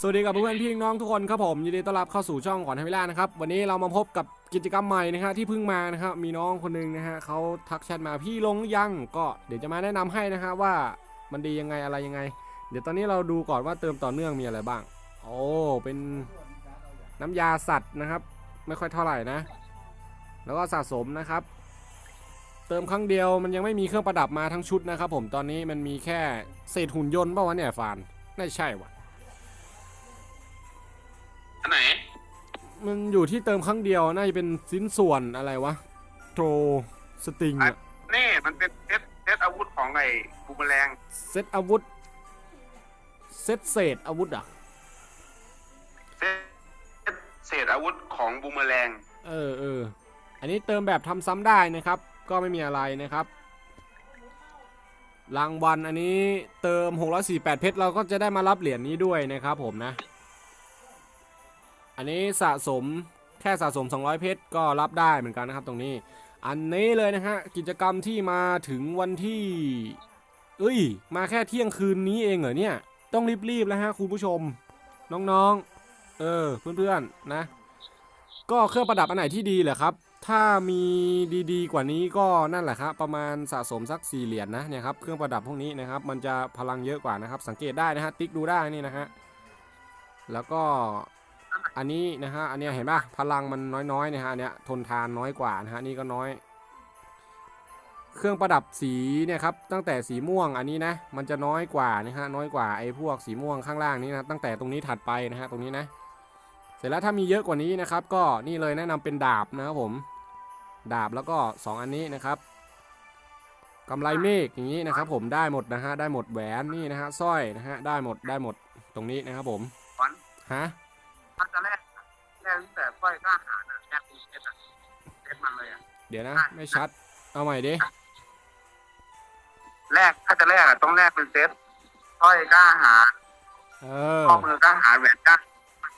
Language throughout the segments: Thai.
สวัสดีกับเพื่อนพี่น้องทุกคนครับผมยินดีต้อนรับเข้าสู่ช่องขวัญไทยวิลานะครับวันนี้เรามาพบกับกิจกรรมใหม่นะฮะที่เพิ่งมานะครับมีน้องคนหนึงนะฮะเขาทักแชทมาพี่ลงหรือยังก็เดี๋ยวจะมาแนะนำให้นะฮะว่ามันดียังไงอะไรยังไง เดี๋ยวตอนนี้เราดูก่อนว่าเติมต่อเนื่องมีอะไรบ้าง โอ้เป็นน้ำยาสัตว์นะครับ ไม่ค่อยเท่าไหร่นะ แล้วก็สะสมนะครับ เติมครั้งเดียวมันยังไม่มีเครื่องประดับมาทั้งชุดนะครับผมตอนนี้มันมีแค่เศษหุ่นยนต์ป่าวะเนี่ยฟานไม่ใช่วะ มันอยู่ที่เติมครั้งเดียว น่าจะเป็นชิ้นส่วนอะไรวะ โทรสติงอะนี่มันเป็นเซตเซตอาวุธของไอ้บูมแมลงเซตอาวุธ เซตเศษอาวุธอะเซตเศษอาวุธของบูมแมลงเออเออ อันนี้เติมแบบทำซ้ำได้นะครับ ก็ไม่มีอะไรนะครับ รางวัลอันนี้เติม 648 เพชรเราก็จะได้มารับเหรียญนี้ด้วยนะครับผมนะ อันนี้สะสมแค่สะสม 200 เพชรก็รับได้เหมือนกันนะครับตรงนี้ อันนี้เลยนะฮะกิจกรรมที่มาถึงวันที่ เอ้ย มาแค่เที่ยงคืนนี้เองเหรอเนี่ย ต้องรีบๆแล้วฮะคุณผู้ชม น้องๆ เออเพื่อนๆนะ ก็เครื่องประดับอันไหนที่ดีเหรอครับ ถ้ามีดีๆ กว่านี้ก็นั่นแหละครับประมาณสะสมสัก4เหรียญนะเนี่ยครับเครื่องประดับพวกนี้นะครับ มันจะพลังเยอะกว่านะครับ สังเกตได้นะฮะติ๊กดูได้นี่นะฮะแล้วก็ อันนี้นะฮะ อันเนี้ยเห็นปะพลังมันน้อยๆนะฮะอันเนี้ยทนทานน้อยกว่านะฮะ นี่ก็น้อย เครื่องประดับสีเนี่ยครับ ตั้งแต่สีม่วงอันนี้นะ มันจะน้อยกว่านะฮะ น้อยกว่าไอ้พวกสีม่วงข้างล่างนี้นะ ตั้งแต่ตรงนี้ถัดไปนะฮะ ตรงนี้นะ เสร็จแล้วถ้ามีเยอะกว่านี้นะครับ ก็นี่เลยแนะนำเป็นดาบนะครับผม ดาบแล้วก็ 2 อันนี้นะครับกำไรเมฆอย่างนี้นะครับ ผมได้หมดนะฮะ ได้หมดแหวนนี่นะฮะ สร้อยนะฮะ ได้หมด ได้หมด ตรงนี้นะครับผม ฮะ ถ้าจะแรกแรกตั้งแต่ค่อยกล้าหานะแรกมีเซตอะเซตมันเลยอะเดี๋ยวนะ ไม่ชัด เอาใหม่ดิแรกถ้าจะแรกอะต้องแรกเป็นเซตค่อยกล้าหาเออข้อมือกล้าหาแหวนกล้า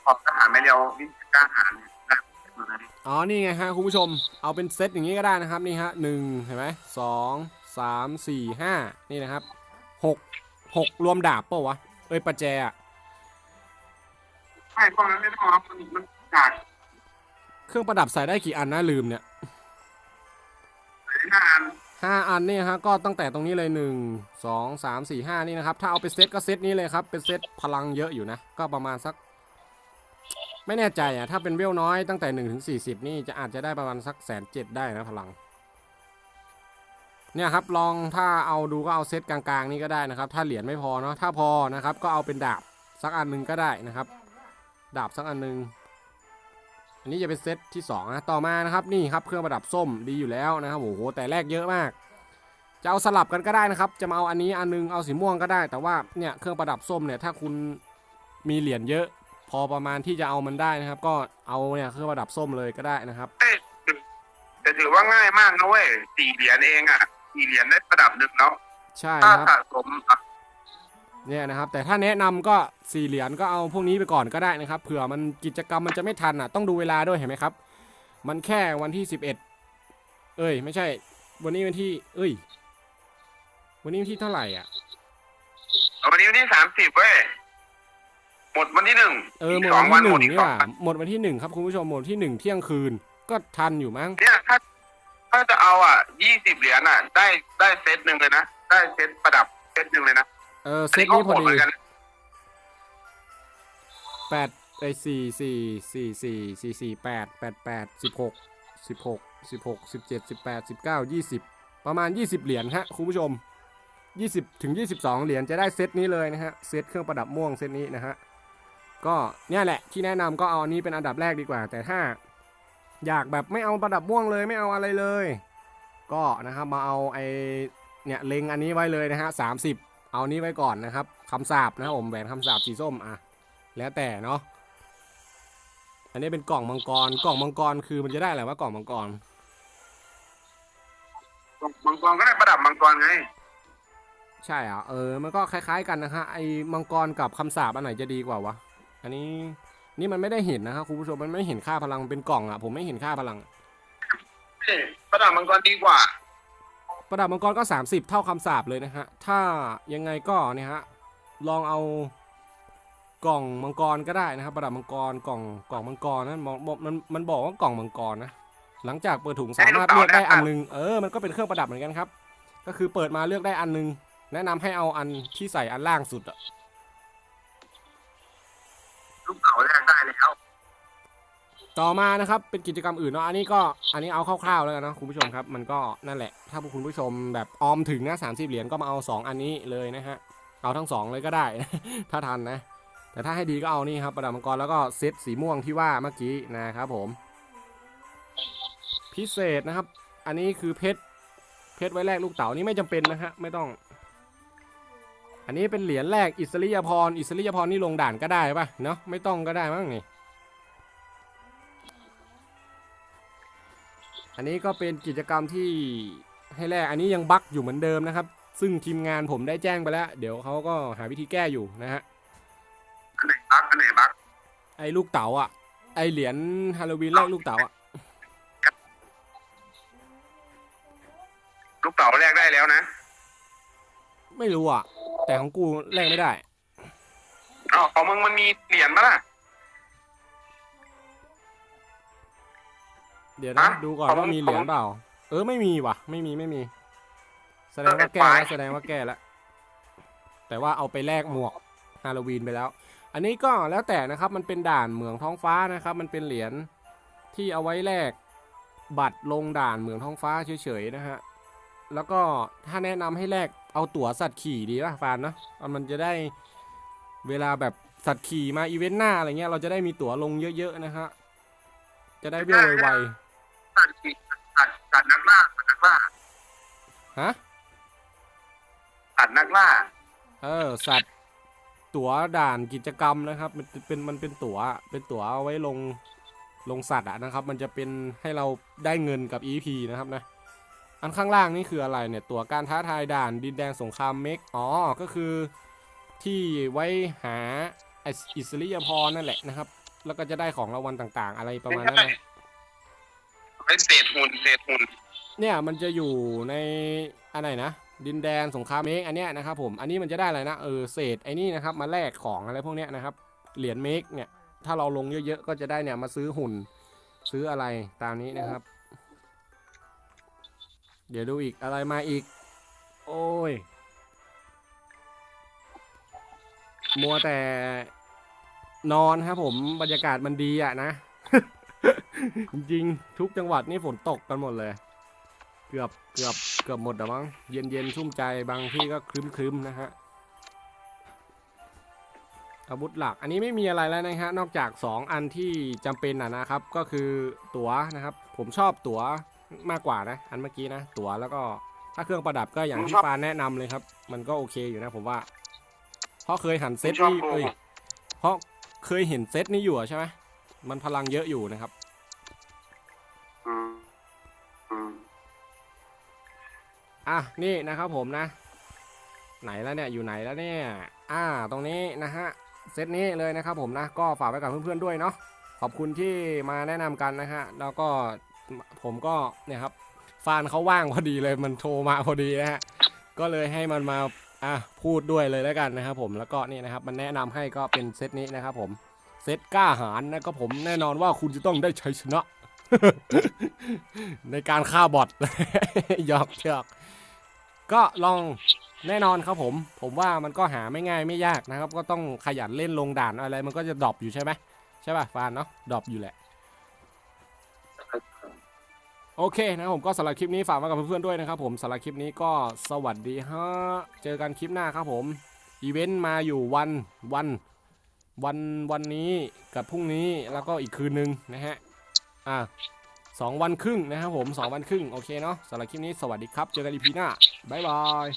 ขอบกล้าหาไม่เดียววิ่งกล้าหาแรกเป็นเลยอ๋อนี่ไงฮะคุณผู้ชม เอาเป็นเซตอย่างนี้ก็ได้นะครับนี่ฮะหนึ่งเห็นไหมสองสามสี่ห้านี่นะครับหกหกรวมดาบเปล่าวะเอ้ยประแจอะ ไม่พวกนั้นไม่ต้องเอามันมันขาดเครื่องประดับใส่ได้กี่อันนะลืมเนี่ยงานห้าอันเนี่ยฮะก็ตั้งแต่ตรงนี้เลยหนึ่งสองสามสี่ห้านี่นะครับ ถ้าเอาไปเซตก็เซตนี้เลยครับ เป็นเซตพลังเยอะอยู่นะ ก็ประมาณสัก ไม่แน่ใจอะ ถ้าเป็นเวลน้อยตั้งแต่หนึ่งถึงสี่สิบนี่จะอาจจะได้ประมาณสักแสนเจ็ดได้นะพลัง เนี่ยครับลองถ้าเอาดูก็เอาเซตกลางๆ นี่ก็ได้นะครับ ถ้าเหรียญไม่พอเนาะถ้าพอนะครับ ก็เอาเป็นดาบสักอันหนึงก็ได้นะครับ ดาบสักอันหนึง อันนี้จะเป็นเซตที่สองนะต่อมานะครับนี่ครับเครื่องประดับส้มดีอยู่แล้วนะครับโอ้โหแต่แรกเยอะมากจะเอาสลับกันก็ได้นะครับ จะมาเอาอันนี้อันนึงเอาสีม่วงก็ได้ แต่ว่าเนี่ยเครื่องประดับส้มเนี่ยถ้าคุณมีเหรียญเยอะ พอประมาณที่จะเอามันได้นะครับ ก็เอาเนี่ยเครื่องประดับส้มเลยก็ได้นะครับเอ้ยแต่ถือว่าง่ายมากนะเว้ยสี่เหรียญเองอะสี่เหรียญได้ประดับหนึ่งแล้วใช่ถ้าครับสะสมอะ เนี่ยนะครับแต่ถ้าแนะนำก็สี่เหรียญก็เอาพวกนี้ไปก่อนก็ได้นะครับเผื่อมันกิจกรรมมันจะไม่ทันอะต้องดูเวลาด้วยเห็นไหมครับ มันแค่วันที่11เอ้ยไม่ใช่ วันนี้วันที่ เอ้ย วันนี้วันที่เท่าไหร่อะเอาวันนี้วันที่สามสิบเว้ยหมดวันที่หนึ่งเออหมกดสวัองนวันที่หหมนึ่ดงอีกนี่สหองว่าวันหมดวันที่หนึ่งครับคุณผู้ชมหมดวันที่หนึ่งเที่ยงคืนก็ทันอยู่มั้งเนี่ยถ้าถ้าจะเอาอะยี่สิบเหรียญอะ ได้ได้เซตหนึ่งเลยนะได้เซตประดับเซตหนึ่งเลยนะ เออเซตนี้พอดีแปดไอสี่สี่สี่สี่สี่สี่แปดแปดแปดสิบหกสิบหกสิบหกสิบเจ็ดสิบแปดสิบเก้ายี่สิบประมาณยี่สิบเหรียญฮะคุณผู้ชมยี่สิบถึงยี่สิบสองเหรียญจะได้เซตนี้เลยนะฮะเซตเครื่องประดับม่วงเซตนี้นะฮะก็เนี่ยแหละที่แนะนำก็เอาอันนี้เป็นอันดับแรกดีกว่า แต่ถ้าอยากแบบไม่เอาประดับม่วงเลยไม่เอาอะไรเลย ก็นะครับมาเอาไอเนี่ยเล็งอันนี้ไว้เลยนะฮะสามสิบ เอานี้ไว้ก่อนนะครับคำสาบนะครับผมแหวนคำสาบสีส้มอะแล้วแต่เนาะอันนี้เป็นกล่องมังกรกล่องมังกรคือมันจะได้อะไรวะกล่องมังกรมังกรก็ได้ประดับมังกรไงใช่อะเออมันก็คล้ายๆกันนะฮะไอ้มังกรกับคำสาบอันไหนจะดีกว่าวะอันนี้นี่มันไม่ได้เห็นนะครับคุณผู้ชมมันไม่เห็นค่าพลังเป็นกล่องอะผมไม่เห็นค่าพลังเอ้ยประดับมังกรดีกว่า ประดับมังกรก็ 30 เท่าคำสาบเลยนะฮะ ถ้ายังไงก็เนี่ยฮะ ลองเอากล่องมังกรก็ได้นะครับ ประดับมังกรกล่องกล่องมังกรนั้นมองมันมันบอกว่ากล่องมังกรนะ หลังจากเปิดถุงสามารถเลือกได้อันหนึง เออ มันก็เป็นเครื่องประดับเหมือนกันครับ ก็คือเปิดมาเลือกได้อันหนึง แนะนำให้เอาอันที่ใส่อันล่างสุดอะ ต่อมานะครับเป็นกิจกรรมอื่นเนาะอันนี้ก็อันนี้เอาคร่าวๆแล้วกันนะคุณผู้ชมครับ มันก็นั่นแหละ ถ้าคุณผู้ชมแบบออมถึงนะสามสิบเหรียญก็มาเอาสองอันนี้เลยนะฮะเอาทั้งสองเลยก็ได้ ถ้าทันนะ แต่ถ้าให้ดีก็เอานี่ครับประดับมังกรแล้วก็เซตสีม่วงที่ว่าเมื่อกี้นะครับผม พิเศษนะครับ อันนี้คือเพชรเพชรไว้แลกลูกเต๋านี่ไม่จำเป็นนะฮะไม่ต้อง อันนี้เป็นเหรียญแรกอิสริยพรอิสริยพรนี่ลงด่านก็ได้ปะเนาะไม่ต้องก็ได้มั้งนี่ อันนี้ก็เป็นกิจกรรมที่ให้แลกอันนี้ยังบั๊กอยู่เหมือนเดิมนะครับ ซึ่งทีมงานผมได้แจ้งไปแล้ว เดี๋ยวเขาก็หาวิธีแก้อยู่นะฮะอันไหนบักอันไหนบักไอ้ลูกเต๋าอะ ไอ้เหรียญฮาโลวีนแรกลูกเต๋าอะลูกเต๋าแรกได้แล้วนะ ไม่รู้อะ แต่ของกูแลกไม่ได้อ๋อของมึงมันมีเหรียญปะล่ะ เดี๋ยวนะ ฮะดูก่อนของว่ามีเหรียญเปล่า เออไม่มีว่ะ ไม่มีไม่มี แสดงว่าเออแก้แล้วไป แสดงว่าแก้แล้ว แต่ว่าเอาไปแลกหมวกฮาโลวีนไปแล้ว อันนี้ก็แล้วแต่นะครับมันเป็นด่านเหมืองท้องฟ้านะครับ มันเป็นเหรียญที่เอาไว้แลกบัตรลงด่านเหมืองท้องฟ้าเฉยๆนะฮะ แล้วก็ถ้าแนะนำให้แลกเอาตั๋วสัตว์ขี่ดีป่ะฟานเนาะมันจะได้เวลาแบบสัตว์ขี่มาอีเวนต์หน้าอะไรเงี้ยเราจะได้มีตั๋วลงเยอะๆนะฮะ จะได้เวลไว ตัดขีดตัตัดนักล่าตัดนักล่าฮะตัดนักล่า เออ สัตว์ ตั๋วด่านกิจกรรมนะครับ มันเป็นมันเป็นตั๋ว เป็นตั๋วเอาไว้ลงลงสัตว์อะนะครับ มันจะเป็นให้เราได้เงินกับ EP นะครับนะ อันข้างล่างนี่คืออะไรเนี่ย ตั๋วการท้าทายด่านดินแดงสงครามเมก อ๋อ ก็คือที่ไว้หาไอ้อิสริยาพรนั่นแหละนะครับ แล้วก็จะได้ของรางวัลต่างๆ อะไรประมาณนั้นนะ เป็นเศษหุ่นเศษหุ่นเนี่ยมันจะอยู่ในอะไรนะ ดินแดนสงครามเมกอันเนี้ยนะครับผมอันนี้มันจะได้อะไรนะเออเศษไอ้นี่นะครับมาแลกของอะไรพวกเนี้ยนะครับเหรียญเมกเนี่ยถ้าเราลงเยอะๆก็จะได้เนี่ยมาซื้อหุ่นซื้ออะไรตามนี้นะครับ เดี๋ยวดูอีกอะไรมาอีก โอ้ย มัวแต่นอนครับผมบรรยากาศมันดีอะนะ จริงๆทุกจังหวัดนี่ฝนตกกันหมดเลย เกือบเกือบเกือบหมดแล้วมั้งเย็นเย็นๆชุ่มใจบางที่ก็ครึ้มครึมๆนะฮะอาวุธหลักอันนี้ไม่มีอะไรแล้วนะฮะนอกจาก 2 อันที่จำเป็นนะนะครับ ก็คือตั๋วนะครับ ผมชอบตั๋วมากกว่านะ อันเมื่อกี้นะตั๋วแล้วก็ถ้าเครื่องประดับก็อย่างที่ฟานแนะนำเลยครับ มันก็โอเคอยู่นะผมว่าเพราะเคยหันเซตนี่เอ้ยเพราะเคยเห็นเซตนี้อยู่อะใช่ไหมมันพลังเยอะอยู่นะครับ อะนี่นะครับผมนะ ไหนแล้วเนี่ยอยู่ไหนแล้วเนี่ยอ่าตรงนี้นะฮะเซตนี้เลยนะครับผมนะก็ฝากไว้กับเพื่อนๆด้วยเนาะขอบคุณที่มาแนะนำกันนะฮะแล้วก็ผมก็เนี่ยครับฟานเขาว่างพอดีเลยมันโทรมาพอดีนะฮะก็เลยให้มันมาอะพูดด้วยเลยแล้วกันนะครับผมแล้วก็นี่นะครับมันแนะนำให้ก็เป็นเซตนี้นะครับผมเซตกล้าหาญนะครับผมแน่นอนว่าคุณจะต้องได้ชัยชนะ ในการฆ่าบอทหยอกหยอก ก็ลองแน่นอนครับผม ผมว่ามันก็หาไม่ง่ายไม่ยากนะครับ ก็ต้องขยันเล่นลงด่านอะไร มันก็จะดรอปอยู่ใช่ไหมใช่ป่ะฟานเนาะดรอปอยู่แหละ โอเคนะครับผมก็สำหรับคลิปนี้ฝากไว้กับเพื่อนๆด้วยนะครับผมสำหรับคลิปนี้ก็สวัสดีฮะเจอกันคลิปหน้าครับผมอีเวนต์มาอยู่วันวันวันวันนี้กับพรุ่งนี้แล้วก็อีกคืนนึงนะฮะอะ สองวันครึ่งนะครับผมสองวันครึ่งโอเคเนาะสำหรับคลิปนี้สวัสดีครับ เจอกันอีพีหน้า บ๊ายบาย